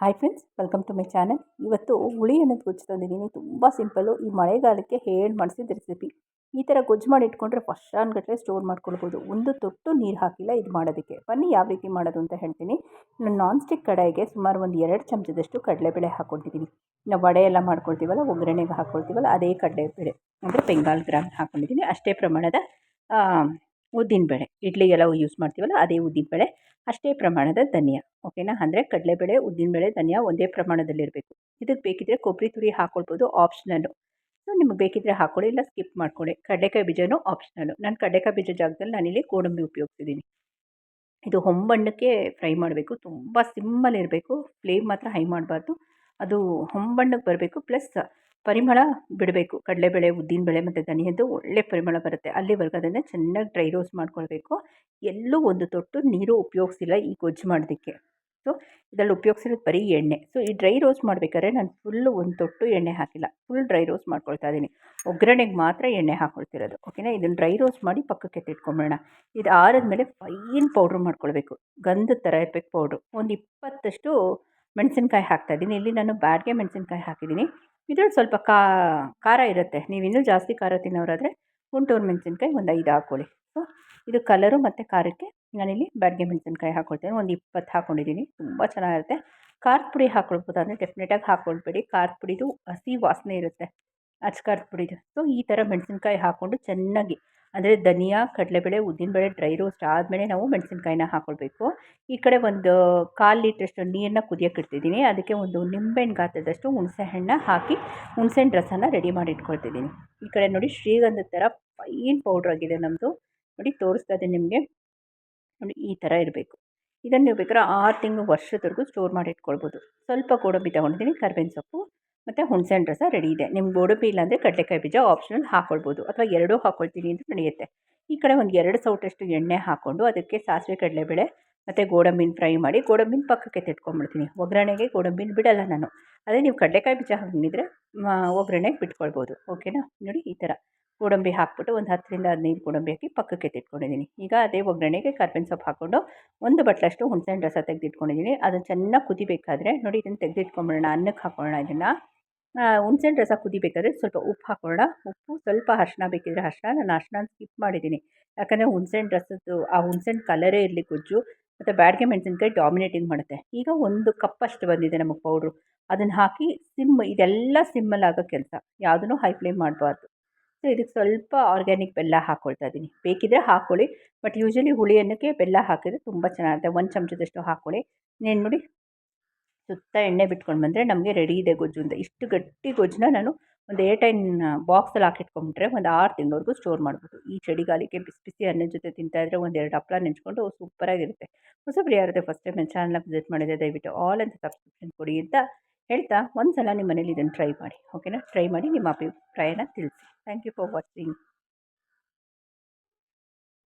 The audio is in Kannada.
Hi friends welcome to my channel ಇವತ್ತು ಹುಳಿ ಅನ್ನೋದು ಗೊಜ್ಜು ತಂದಿದ್ದೀನಿ. ತುಂಬ ಸಿಂಪಲ್ಲು ಈ ಮಳೆಗಾಲಕ್ಕೆ ಹೇಳಿ ಮಾಡಿಸಿದ ರೆಸಿಪಿ ಈ ಥರ ಗೊಜ್ಜು ಮಾಡಿ ಇಟ್ಕೊಂಡ್ರೆ ವರ್ಷಾನ್ಗಟ್ಟಲೆ ಸ್ಟೋರ್ ಮಾಡ್ಕೊಳ್ಬೋದು. ಒಂದು ತೊಟ್ಟು ನೀರು ಹಾಕಿಲ್ಲ ಇದು ಮಾಡೋದಕ್ಕೆ. ಬನ್ನಿ ಯಾವ ರೀತಿ ಮಾಡೋದು ಅಂತ ಹೇಳ್ತೀನಿ. ನಾನು ನಾನ್ ಸ್ಟಿಕ್ ಕಡಾಯಿಗೆ ಸುಮಾರು ಒಂದು ಎರಡು ಚಮಚದಷ್ಟು ಕಡಲೆಬೇಳೆ ಹಾಕ್ಕೊಂಡಿದ್ದೀನಿ ನಾವು ವಡೆ ಎಲ್ಲ ಮಾಡ್ಕೊಳ್ತೀವಲ್ಲ, ಒಗ್ಗರಣೆಗೆ ಹಾಕ್ಕೊಳ್ತೀವಲ್ಲ ಅದೇ ಕಡಲೆಬೇಳೆ ಅಂದರೆ ಬೆಂಗಾಲ್ ಗ್ರಾಮ್ ಹಾಕ್ಕೊಂಡಿದ್ದೀನಿ ಅಷ್ಟೇ ಪ್ರಮಾಣದ ಉದ್ದಿನಬೇಳೆ ಇಡ್ಲಿಗೆಲ್ಲ ಯೂಸ್ ಮಾಡ್ತೀವಲ್ಲ, ಅದೇ ಉದ್ದಿನಬೇಳೆ ಅಷ್ಟೇ ಪ್ರಮಾಣದ ಧನಿಯಾ ಓಕೆನಾ ಅಂದರೆ ಕಡಲೆಬೇಳೆ ಉದ್ದಿನಬೇಳೆ ಧನಿಯಾ ಒಂದೇ ಪ್ರಮಾಣದಲ್ಲಿರಬೇಕು. ಇದಕ್ಕೆ ಬೇಕಿದ್ದರೆ ಕೊಬ್ಬರಿ ತುರಿ ಹಾಕ್ಕೊಳ್ಬೋದು ಆಪ್ಷನಲ್ಲು ಸೊ ನಿಮಗೆ ಬೇಕಿದ್ದರೆ ಹಾಕ್ಕೊಳ್ಳಿ ಇಲ್ಲ ಸ್ಕಿಪ್ ಮಾಡ್ಕೊಳ್ಳಿ. ಕಡಲೆಕಾಯಿ ಬೀಜನೂ ಆಪ್ಷನಲ್ಲು ನಾನು ಕಡಲೆಕಾಯಿ ಬೀಜ ಜಾಗದಲ್ಲಿ ನಾನಿಲ್ಲಿ ಗೋಡಂಬಿ ಉಪಯೋಗಿಸಿದ್ದೀನಿ ಇದು ಹೊಂಬಣ್ಣಕ್ಕೆ ಫ್ರೈ ಮಾಡಬೇಕು, ತುಂಬ ಸಿಮ್ಮಲ್ಲಿರಬೇಕು ಫ್ಲೇಮ್ ಮಾತ್ರ ಹೈ ಮಾಡಬಾರ್ದು. ಅದು ಹೊಂಬಣ್ಣಕ್ಕೆ ಬರಬೇಕು ಪ್ಲಸ್ ಪರಿಮಳ ಬಿಡಬೇಕು. ಕಡಲೆಬೇಳೆ ಉದ್ದಿನಬೇಳೆ ಮತ್ತು ಧನಿಯದ್ದು ಒಳ್ಳೆ ಪರಿಮಳ ಬರುತ್ತೆ. ಅಲ್ಲಿವರೆಗೂ ಅದನ್ನು ಚೆನ್ನಾಗಿ ಡ್ರೈ ರೋಸ್ಟ್ ಮಾಡ್ಕೊಳ್ಬೇಕು. ಎಲ್ಲೂ ಒಂದು ತೊಟ್ಟು ನೀರು ಉಪಯೋಗಿಸಿಲ್ಲ ಈ ಗೊಜ್ಜು ಮಾಡೋದಕ್ಕೆ. ಸೊ ಇದರಲ್ಲಿ ಉಪಯೋಗಿಸಿರೋದು ಬರೀ ಎಣ್ಣೆ. ಸೊ ಈ ಡ್ರೈ ರೋಸ್ಟ್ ಮಾಡಬೇಕಾದ್ರೆ ನಾನು ಫುಲ್ಲು ಒಂದು ತೊಟ್ಟು ಎಣ್ಣೆ ಹಾಕಿಲ್ಲ. ಫುಲ್ ಡ್ರೈ ರೋಸ್ಟ್ ಮಾಡ್ಕೊಳ್ತಾ ಇದ್ದೀನಿ ಒಗ್ಗರಣೆಗೆ ಮಾತ್ರ ಎಣ್ಣೆ ಹಾಕ್ಕೊಳ್ತಿರೋದು ಓಕೆನಾ ಇದನ್ನು ಡ್ರೈ ರೋಸ್ಟ್ ಮಾಡಿ ಪಕ್ಕಕ್ಕೆ ತಿಟ್ಕೊಂಬಿಡೋಣ ಇದು ಆರಿದ್ಮೇಲೆ ಫೈನ್ ಪೌಡ್ರ್ ಮಾಡ್ಕೊಳ್ಬೇಕು. ಗಂಧದ ಥರ ಇರಬೇಕು ಪೌಡ್ರು ಒಂದು ಇಪ್ಪತ್ತಷ್ಟು ಮೆಣಸಿನ್ಕಾಯಿ ಹಾಕ್ತಾಯಿದ್ದೀನಿ. ಇಲ್ಲಿ ನಾನು ಬ್ಯಾಡ್ಗೆ ಮೆಣಸಿನ್ಕಾಯಿ ಹಾಕಿದ್ದೀನಿ. ಇದ್ರಲ್ಲಿ ಸ್ವಲ್ಪ ಖಾರ ಇರುತ್ತೆ. ನೀವು ಇನ್ನೂ ಜಾಸ್ತಿ ಖಾರ ತಿನ್ನೋರಾದರೆ ಗುಂಟೂರು ಮೆಣಸಿನ್ಕಾಯಿ ಒಂದು ಐದು ಹಾಕ್ಕೊಳ್ಳಿ. ಸೊ ಇದು ಕಲರು ಮತ್ತು ಖಾರಕ್ಕೆ ನಾನಿಲ್ಲಿ ಬ್ಯಾಡ್ಗೆ ಮೆಣಸಿನ್ಕಾಯಿ ಹಾಕ್ಕೊಳ್ತೀನಿ. ಒಂದು ಇಪ್ಪತ್ತು ಹಾಕ್ಕೊಂಡಿದ್ದೀನಿ. ತುಂಬ ಚೆನ್ನಾಗಿರುತ್ತೆ. ಖಾರದ ಪುಡಿ ಹಾಕ್ಕೊಳ್ಬೋದು ಅಂದರೆ ಡೆಫಿನೆಟಾಗಿ ಹಾಕ್ಕೊಳ್ಬೇಡಿ. ಖಾರದ ಪುಡಿದು ಹಸಿ ವಾಸನೆ ಇರುತ್ತೆ. ಅಚ್ಚ ಖಾರದ ಪುಡಿದು. ಸೊ ಈ ಥರ ಮೆಣಸಿನ್ಕಾಯಿ ಹಾಕ್ಕೊಂಡು ಚೆನ್ನಾಗಿ ಅಂದರೆ ಧನಿಯಾ, ಕಡಲೆಬೇಳೆ ಉದ್ದಿನಬೇಳೆ ಡ್ರೈ ರೋಸ್ಟ್ ಆದಮೇಲೆ ನಾವು ಮೆಣಸಿನ್ಕಾಯಿನ ಹಾಕ್ಕೊಳ್ಬೇಕು ಈ ಕಡೆ ಒಂದು ಕಾಲು ಲೀಟ್ರಷ್ಟು ನೀರನ್ನ ಕುದಿಯೋಕೆ ಇಡ್ತಿದ್ದೀನಿ. ಅದಕ್ಕೆ ಒಂದು ನಿಂಬೆಹಣ್ಣು ಗಾತ್ರದಷ್ಟು ಹುಣಸೆ ಹಾಕಿ ಹುಣಸೆಹಣ್ಣು ರಸನ ರೆಡಿ ಮಾಡಿ ಇಟ್ಕೊಳ್ತಿದ್ದೀನಿ. ಈ ಕಡೆ ನೋಡಿ ಶ್ರೀಗಂಧದ ಥರ ಫೈನ್ ಪೌಡ್ರ್ ಆಗಿದೆ ನಮ್ಮದು ನೋಡಿ ತೋರಿಸ್ತಾ ಇದೆ ನಿಮಗೆ. ನೋಡಿ ಈ ಥರ ಇರಬೇಕು. ಇದನ್ನು ನೀವು ಬೇಕಾದ್ರೆ ಆರು ತಿಂಗಳು ವರ್ಷದವರೆಗೂ ಸ್ಟೋರ್ ಮಾಡಿ ಇಟ್ಕೊಳ್ಬೋದು. ಸ್ವಲ್ಪ ಗೋಡಂಬಿ ತೊಗೊಂಡಿದ್ದೀನಿ, ಕರ್ಬೇವಿನ ಸೊಪ್ಪು. ಮತ್ತು ಹುಣಸೆಹಣ್ಣು ರಸ ರೆಡಿ ಇದೆ. ನಿಮ್ಗೆ ಗೋಡಂಬಿ ಇಲ್ಲಾಂದರೆ ಕಡಲೆಕಾಯಿ ಬೀಜ ಆಪ್ಷನಲ್ ಹಾಕ್ಕೊಳ್ಬೋದು ಅಥವಾ ಎರಡೂ ಹಾಕ್ಕೊಳ್ತೀನಿ ಅಂತ ನಡೆಯುತ್ತೆ. ಈ ಕಡೆ ಒಂದು ಎರಡು ಸೌಟಷ್ಟು ಎಣ್ಣೆ ಹಾಕ್ಕೊಂಡು ಅದಕ್ಕೆ ಸಾಸಿವೆ ಕಡಲೆಬೇಳೆ ಮತ್ತು ಗೋಡಂಬಿನ ಫ್ರೈ ಮಾಡಿ ಗೋಡಂಬಿನ ಪಕ್ಕಕ್ಕೆ ತೆಟ್ಕೊಂಡ್ಬಿಡ್ತೀನಿ ಒಗ್ಗರಣೆಗೆ ಗೋಡಂಬಿನ ಬಿಡಲ್ಲ ನಾನು. ಅದೇ ನೀವು ಕಡಲೆಕಾಯಿ ಬೀಜ ಹಾಕಿದ್ರೆ ಒಗ್ಗರಣೆಗೆ ಬಿಟ್ಕೊಳ್ಬೋದು. ಓಕೆನಾ ನೋಡಿ ಈ ಥರ ಗೋಡಂಬಿ ಹಾಕ್ಬಿಟ್ಟು ಒಂದು ಹತ್ತರಿಂದ ಹದಿನೈದು ಗೋಡಂಬಿ ಹಾಕಿ ಪಕ್ಕಕ್ಕೆ ತೆಟ್ಕೊಂಡಿದ್ದೀನಿ ಈಗ ಅದೇ ಒಗ್ಗರಣೆಗೆ ಕರ್ಬೇವಿನ ಸೊಪ್ಪು ಹಾಕ್ಕೊಂಡು ಒಂದು ಬಟ್ಲಷ್ಟು ಹುಣಸೆಹಣ್ಣು ರಸ ತೆಗೆದಿಟ್ಕೊಂಡಿದ್ದೀನಿ. ಅದನ್ನು ಚೆನ್ನಾಗಿ ಕುದಿಬೇಕಾದ್ರೆ ನೋಡಿ ಇದನ್ನು ತೆಗೆದಿಟ್ಕೊಂಬಿಡೋಣ. ಅನ್ನಕ್ಕೆ ಹಾಕೊಳ್ಳೋಣ ಇದನ್ನು. ಹುಣ್ಸೆಹಣ್ಣು ರಸ ಕುದಿಬೇಕಾದ್ರೆ ಸ್ವಲ್ಪ ಉಪ್ಪು ಹಾಕೋಣ ಉಪ್ಪು ಸ್ವಲ್ಪ ಅರ್ಶಿನ ಬೇಕಿದ್ರೆ ಅರ್ಶಿನ ನಾನು ಅರ್ಶಿನ ಸ್ಕಿಪ್ ಮಾಡಿದ್ದೀನಿ. ಯಾಕಂದರೆ ಹುಣ್ಸೆಹಣ್ಣು ರಸದ್ದು, ಆ ಹುಣ್ಸೆಹಣ್ಣು ಕಲರೇ ಇರಲಿ ಗೊಜ್ಜು, ಮತ್ತು ಬ್ಯಾಡ್ಗೆ ಮೆಣಸಿನ್ಕಾಯಿ ಡಾಮಿನೇಟಿಂಗ್ ಮಾಡುತ್ತೆ. ಈಗ ಒಂದು ಕಪ್ ಅಷ್ಟು ಬಂದಿದೆ ನಮಗೆ ಪೌಡ್ರು ಅದನ್ನು ಹಾಕಿ ಸಿಮ್, ಇದೆಲ್ಲ ಸಿಮ್ಮಲ್ಲಿ ಆಗೋ ಕೆಲಸ. ಯಾವುದೂ ಹೈ ಫ್ಲೇಮ್ ಮಾಡಬಾರ್ದು. ಸೊ ಇದಕ್ಕೆ ಸ್ವಲ್ಪ ಆರ್ಗ್ಯಾನಿಕ್ ಬೆಲ್ಲ ಹಾಕ್ಕೊಳ್ತಾ ಇದ್ದೀನಿ. ಬೇಕಿದ್ದರೆ ಹಾಕ್ಕೊಳ್ಳಿ ಬಟ್ ಯೂಶ್ವಲಿ ಹುಳಿ ಅನ್ನಕ್ಕೆ ಬೆಲ್ಲ ಹಾಕಿದರೆ ತುಂಬ ಚೆನ್ನಾಗಿರುತ್ತೆ. ಒಂದು ಚಮಚದಷ್ಟು ಹಾಕ್ಕೊಳ್ಳಿ. ನೀನು ನೋಡಿ ಸುತ್ತ ಎಣ್ಣೆ ಬಿಟ್ಕೊಂಡು ಬಂದರೆ ನಮಗೆ ರೆಡಿ ಇದೆ ಗೊಜ್ಜು ಅಂತ. ಇಷ್ಟು ಗಟ್ಟಿ ಗೊಜ್ಜನ್ನ ನಾನು ಒಂದು ಏರ್ಟೈನ್ ಬಾಕ್ಸಲ್ಲಿ ಹಾಕಿಟ್ಕೊಂಡ್ಬಿಟ್ರೆ ಒಂದು ಆರು ತಿಂಗಳವರೆಗೂ ಸ್ಟೋರ್ ಮಾಡ್ಬೋದು. ಈ ಚಳಿಗಾಲಕ್ಕೆ ಬಿಸಿ ಬಿಸಿ ಅನ್ನದ ಜೊತೆ ತಿಂತಾಯಿದ್ರೆ ಒಂದೆರಡು ಹಪ್ಪಳ ನೆಂಚ್ಕೊಂಡು ಸೂಪರಾಗಿರುತ್ತೆ ಹೊಸಬ್ರು ಯಾರದೇ ಫಸ್ಟ್ ಟೈಮ್ ನನ್ನ ಚಾನಲ್ನ ವಿಸಿಟ್ ಮಾಡಿದೆ ದಯವಿಟ್ಟು ಆಲ್ ಅಂತ ಸಬ್ಸ್ಕ್ರಿಪ್ಷನ್ ಕೊಡಿ ಅಂತ ಹೇಳ್ತಾ ಒಂದು ಸಲ ನಿಮ್ಮ ಮನೇಲಿ ಇದನ್ನು ಟ್ರೈ ಮಾಡಿ ಓಕೆನಾ ಟ್ರೈ ಮಾಡಿ ನಿಮ್ಮ ಅಭಿಪ್ರಾಯನ ತಿಳಿಸಿ. Thank you for watching